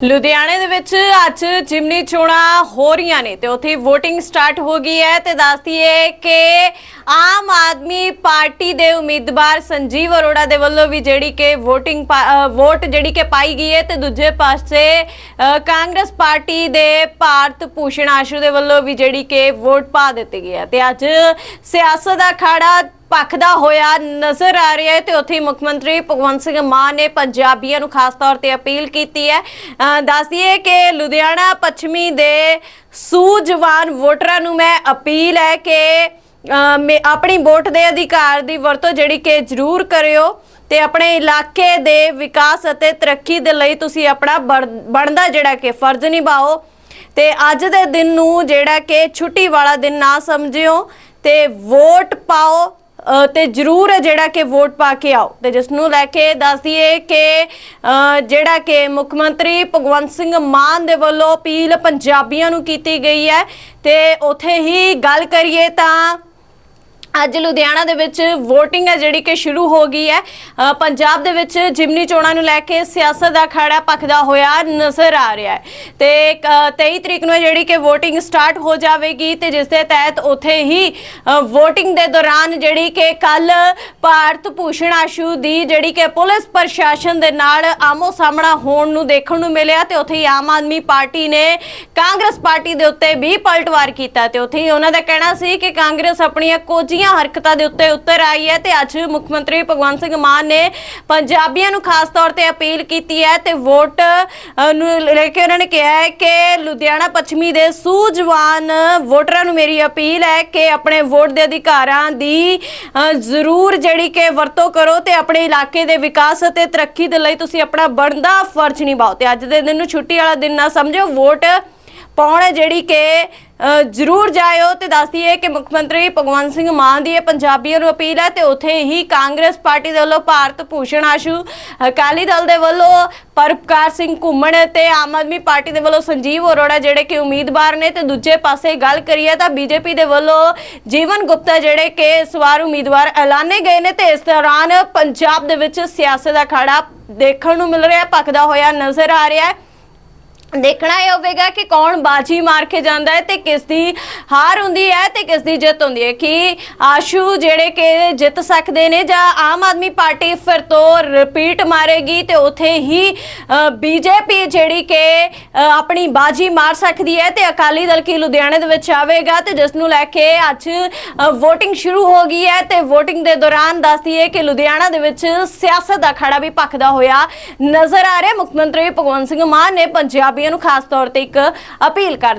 ਲੁਧਿਆਣੇ ਦੇ ਵਿੱਚ ਅੱਜ ਜਿਮਨੀ ਚੋਣਾਂ ਹੋ ਰਹੀਆਂ ਨੇ ਤੇ ਉੱਥੇ VOTING ਸਟਾਰਟ ਹੋ ਗਈ ਹੈ ਤੇ ਦੱਸਦੀ ਹੈ ਕਿ ਆਮ ਆਦਮੀ ਪਾਰਟੀ ਦੇ ਉਮੀਦਵਾਰ ਸੰਜੀਵ ਅਰੋੜਾ ਦੇ ਵੱਲੋਂ ਵੀ ਜਿਹੜੀ ਕਿ VOTING ਵੋਟ ਜਿਹੜੀ ਕਿ ਪਾਈ ਗਈ ਹੈ ਤੇ ਦੂਜੇ ਪਾਸੇ ਕਾਂਗਰਸ ਪਾਰਟੀ ਦੇ ਭਾਰਤ ਭੂਸ਼ਣ ਆਸ਼ੂ ਦੇ ਵੱਲੋਂ ਵੀ ਜਿਹੜੀ ਕਿ ਵੋਟ ਪਾ ਦਿੱਤੀ ਗਈ ਹੈ ਤੇ ਅੱਜ ਸਿਆਸਤ ਦਾ ਅਖਾੜਾ ਭਖਦਾ ਹੋਇਆ ਨਜ਼ਰ ਆ ਰਿਹਾ ਹੈ ਤੇ ਉੱਥੇ ਮੁੱਖ ਮੰਤਰੀ ਭਗਵੰਤ ਸਿੰਘ ਮਾਨ ਨੇ ਪੰਜਾਬੀਆਂ ਨੂੰ ਖਾਸ ਤੌਰ ਤੇ ਅਪੀਲ ਕੀਤੀ ਹੈ। ਦੱਸਦੀਏ ਕਿ ਲੁਧਿਆਣਾ ਪੱਛਮੀ ਦੇ ਸੂਝਵਾਨ ਵੋਟਰਾਂ ਨੂੰ ਮੈਂ ਅਪੀਲ ਹੈ ਕਿ ਆਪਣੀ ਵੋਟ ਦੇ ਅਧਿਕਾਰ ਦੀ ਵਰਤੋਂ ਜਿਹੜੀ ਕਿ ਜ਼ਰੂਰ ਕਰਿਓ ਤੇ ਆਪਣੇ ਇਲਾਕੇ ਦੇ ਵਿਕਾਸ ਅਤੇ ਤਰੱਕੀ ਦੇ ਲਈ ਤੁਸੀਂ ਆਪਣਾ ਬਣ- ਬਣਦਾ ਜਿਹੜਾ ਕਿ ਫਰਜ਼ ਨਿਭਾਓ। ਤੇ ਅੱਜ ਦੇ ਦਿਨ ਨੂੰ ਜਿਹੜਾ ਕਿ ਛੁੱਟੀ ਵਾਲਾ ਦਿਨ ਨਾ ਸਮਝਿਓ ਤੇ ਵੋਟ ਪਾਓ। ਤੇ ਜਰੂਰ ਜਿਹੜਾ ਕਿ ਵੋਟ ਪਾ ਕੇ ਆਓ। ਤੇ ਜਿਸ ਨੂੰ ਲੈ ਕੇ ਦੱਸ ਦਈਏ ਕਿ ਜਿਹੜਾ ਕਿ ਮੁੱਖ ਮੰਤਰੀ ਭਗਵੰਤ ਸਿੰਘ ਮਾਨ ਦੇ ਵੱਲੋਂ ਅਪੀਲ ਪੰਜਾਬੀਆਂ ਨੂੰ ਕੀਤੀ ਗਈ ਹੈ। ਤੇ ਉਥੇ ਹੀ ਗੱਲ ਕਰੀਏ ਤਾਂ ਅੱਜ ਲੁਧਿਆਣਾ ਦੇ ਵਿੱਚ VOTING ਹੈ ਜਿਹੜੀ ਕਿ ਸ਼ੁਰੂ ਹੋ ਗਈ ਹੈ। ਪੰਜਾਬ ਦੇ ਵਿੱਚ ਜਿਮਨੀ ਚੋਣਾਂ ਨੂੰ ਲੈ ਕੇ ਸਿਆਸਤ ਦਾ ਖੜਾ ਭਖਦਾ ਹੋਇਆ ਨਜ਼ਰ ਆ ਰਿਹਾ ਹੈ। ਤੇ ਅ, 23 ਤਰੀਕ ਨੂੰ ਜਿਹੜੀ ਕਿ VOTING ਸਟਾਰਟ ਹੋ ਜਾਵੇਗੀ ਤੇ ਜਿਸ ਦੇ ਤਹਿਤ ਉਥੇ ਹੀ ਅ, VOTING ਦੇ ਦੌਰਾਨ ਜਿਹੜੀ ਕਿ ਕੱਲ ਭਾਰਤ ਭੂਸ਼ਣ ਆਸ਼ੂ ਦੀ ਜਿਹੜੀ ਕਿ ਪੁਲਿਸ ਪ੍ਰਸ਼ਾਸਨ ਦੇ ਨਾਲ ਆਮੋ ਸਾਹਮਣਾ ਹੋਣ ਨੂੰ ਦੇਖਣ ਨੂੰ ਮਿਲਿਆ ਤੇ ਉਥੇ ਹੀ ਆਮ ਆਦਮੀ ਪਾਰਟੀ ਨੇ ਕਾਂਗਰਸ ਪਾਰਟੀ ਦੇ ਉੱਤੇ ਵੀ ਪਲਟਵਾਰ ਕੀਤਾ ਤੇ ਉਥੇ ਹੀ ਉਹਨਾਂ ਦਾ ਕਹਿਣਾ ਸੀ ਕਿ ਕਾਂਗਰਸ ਆਪਣੀਆਂ ਕੋਝੀ ਕੋਝੀਆਂ ਹਰਕਤਾਂ ਦੇ ਉੱਤੇ ਉੱਤਰ ਆਈ ਹੈ ਤੇ ਅੱਜ ਮੁੱਖ ਮੰਤਰੀ ਭਗਵੰਤ ਸਿੰਘ ਮਾਨ ਨੇ ਪੰਜਾਬੀਆਂ ਨੂੰ ਖਾਸ ਤੌਰ ਤੇ ਅਪੀਲ ਕੀਤੀ ਹੈ ਤੇ ਵੋਟ ਨੂੰ ਲੈ ਕੇ ਉਹਨਾਂ ਨੇ ਕਿਹਾ ਹੈ ਕਿ ਲੁਧਿਆਣਾ ਪੱਛਮੀ ਦੇ ਸੂਝਵਾਨ ਵੋਟਰਾਂ ਨੂੰ ਮੇਰੀ ਅਪੀਲ ਹੈ ਕਿ ਆਪਣੇ ਵੋਟ ਦੇ ਅਧਿਕਾਰਾਂ ਦੀ ਜ਼ਰੂਰ ਜਿਹੜੀ ਕਿ ਵਰਤੋਂ ਕਰੋ ਤੇ ਆਪਣੇ ਇਲਾਕੇ ਦੇ ਵਿਕਾਸ ਅਤੇ ਤਰੱਕੀ ਦੇ ਲਈ ਤੁਸੀਂ ਆਪਣਾ ਬਣਦਾ ਫਰਜ਼ ਨਿਭਾਓ ਤੇ ਅੱਜ ਦੇ ਦਿਨ ਨੂੰ ਛੁੱਟੀ ਵਾਲਾ ਦਿਨ ਨਾ ਸਮਝੋ, ਵੋਟ ਪਾਉਣ ਜਿਹੜੀ ਕਿ ਜ਼ਰੂਰ ਜਾਇਓ ਤੇ ਦੱਸਦੀ ਹੈ ਕਿ ਮੁੱਖ ਮੰਤਰੀ ਭਗਵੰਤ ਸਿੰਘ ਮਾਨ ਦੀ ਇਹ ਪੰਜਾਬੀਆਂ ਨੂੰ ਅਪੀਲ ਹੈ ਤੇ ਉੱਥੇ ਹੀ ਕਾਂਗਰਸ ਪਾਰਟੀ ਦੇ ਵੱਲੋਂ ਭਾਰਤ ਭੂਸ਼ਣ ਆਸ਼ੂ, ਅਕਾਲੀ ਦਲ ਦੇ ਵੱਲੋਂ ਪਰਪਕਾਰ ਸਿੰਘ ਘੁੰਮਣ ਤੇ ਆਮ ਆਦਮੀ ਪਾਰਟੀ ਦੇ ਵੱਲੋਂ ਸੰਜੀਵ ਅਰੋੜਾ ਜਿਹੜੇ ਕਿ ਉਮੀਦਵਾਰ ਨੇ ਤੇ ਦੂਜੇ ਪਾਸੇ ਗੱਲ ਕਰੀਏ ਤਾਂ ਬੀਜੇਪੀ ਦੇ ਵੱਲੋਂ ਜੀਵਨ ਗੁਪਤਾ ਜਿਹੜੇ ਕਿ ਇਸ ਵਾਰ ਉਮੀਦਵਾਰ ਐਲਾਨੇ ਗਏ ਨੇ ਤੇ ਇਸ ਦੌਰਾਨ ਪੰਜਾਬ ਦੇ ਵਿੱਚ ਸਿਆਸਤ ਦਾ ਖੜਾ ਦੇਖਣ ਨੂੰ ਮਿਲ ਰਿਹਾ, ਭਖਦਾ ਹੋਇਆ ਨਜ਼ਰ ਆ ਰਿਹਾ ਹੈ। ਦੇਖਣਾ ਇਹ ਹੋਵੇਗਾ ਕਿ ਕੌਣ ਬਾਜੀ ਮਾਰ ਕੇ ਜਾਂਦਾ ਹੈ ਤੇ ਕਿਸ ਦੀ ਹਾਰ ਹੁੰਦੀ ਹੈ ਤੇ ਕਿਸ ਦੀ ਜਿੱਤ ਹੁੰਦੀ ਹੈ। ਕਿ ਆਸ਼ੂ ਜਿਹੜੇ ਕਿ ਜਿੱਤ ਸਕਦੇ ਨੇ ਜਾਂ ਆਮ ਆਦਮੀ ਪਾਰਟੀ ਫਿਰ ਤੋਂ ਰਿਪੀਟ ਮਾਰੇਗੀ ਤੇ ਉਥੇ ਹੀ ਬੀਜੇਪੀ ਜਿਹੜੀ ਕਿ ਆਪਣੀ ਬਾਜੀ ਮਾਰ ਸਕਦੀ ਹੈ ਤੇ ਅਕਾਲੀ ਦਲ ਕੀ ਲੁਧਿਆਣੇ ਦੇ ਵਿੱਚ ਆਵੇਗਾ ਤੇ ਜਿਸ ਨੂੰ ਲੈ ਕੇ ਅੱਜ VOTING ਸ਼ੁਰੂ ਹੋ ਗਈ ਹੈ ਤੇ VOTING ਦੇ ਦੌਰਾਨ ਦੱਸਦੀ ਹੈ ਕਿ ਲੁਧਿਆਣਾ ਦੇ ਵਿੱਚ ਸਿਆਸਤ ਦਾ ਖੜਾ ਵੀ ਭਖਦਾ ਹੋਇਆ ਨਜ਼ਰ ਆ ਰਿਹਾ। ਮੁੱਖ ਮੰਤਰੀ ਭਗਵੰਤ ਸਿੰਘ ਮਾਨ ਨੇ ਪੰਜਾਬ ਪੰਜਾਬੀਆਂ ਨੂੰ ਖਾਸ ਤੌਰ ਤੇ ਇੱਕ ਅਪੀਲ ਕਰ ਦਿੱਤੀ